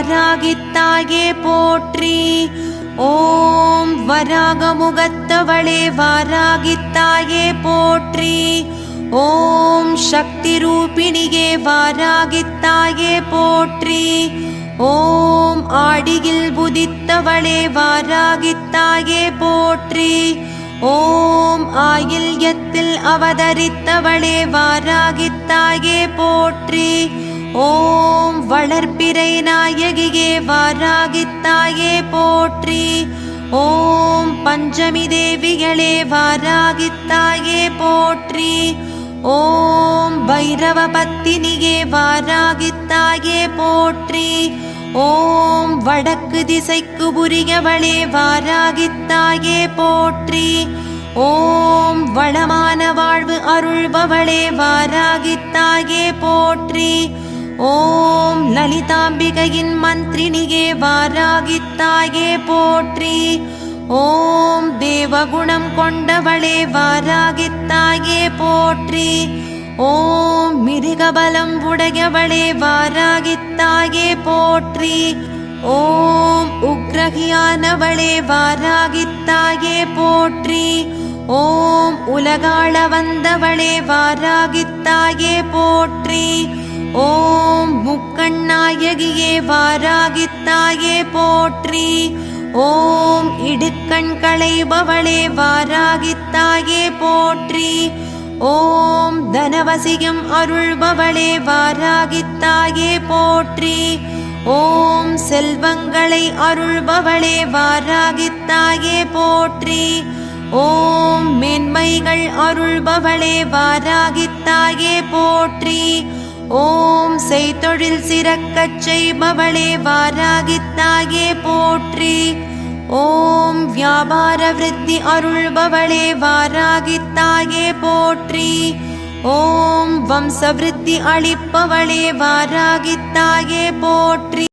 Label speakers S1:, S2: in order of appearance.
S1: வாராகித்தாயே போற்றி ஓம் வராகமுகத்தவளே வாராகித்தாயே போற்றி ஓம் சக்தி ரூபிணியே வாராகித்தாயே போற்றி ஓம் ஆடியில் புதித்தவளே வாராகித்தாயே போற்றி ஓம் ஆயில்யத்தில் அவதரித்தவளே வாராகித்தாயே போற்றி ஓம் வளர்ப்பிறை நாயகியே வாராகித்தாயே போற்றி. ஓம் பஞ்சமி தேவிகளே வாராகித்தாயே போற்றி. ஓம் பைரவ பத்தினியே வாராகித்தாயே போற்றி. ஓம் வடக்கு திசைக்கு புரியவளே வாராகித்தாயே போற்றி. ஓம் வளமான வாழ்வு அருள்பவளே வாராகித்தாயே போற்றி. ஓம் லலிதாம்பிகையின் மந்திரினியே வாராகித்தாயே போற்றி. ஓம் தேவகுணம் கொண்டவளே வாராகித்தாயே போற்றி. ஓம் மிருகபலம் உடையவளே வாராகித்தாயே போற்றி. ஓம் உக்ரகியானவளே வாராகித்தாயே போற்றி. ஓம் உலகாள வந்தவளே வாராகித்தாயே போற்றி. ஓம் முக்கண்ணாயகியே வாராகித்தாயே போற்றி. ஓம் இடுக்கண் களைபவளே வாராகித்தாயே போற்றி. ஓம் தனவசியம் அருள்பவளே வாராகித்தாயே போற்றி. ஓம் செல்வங்களை அருள்பவளே வாராகித்தாயே போற்றி. ஓம் மென்மைகள் அருள்பவளே வாராகித்தாயே போற்றி. ஓம் செய்தொழில் சிறக்கச் செய்பவளே வாராகித்தாயே போற்றி. ஓம் வியாபார விருத்தி அருள்பவளே வாராகித்தாயே போற்றி. ஓம் வம்சவிருத்தி அளிப்பவளே வாராகித்தாயே போற்றி.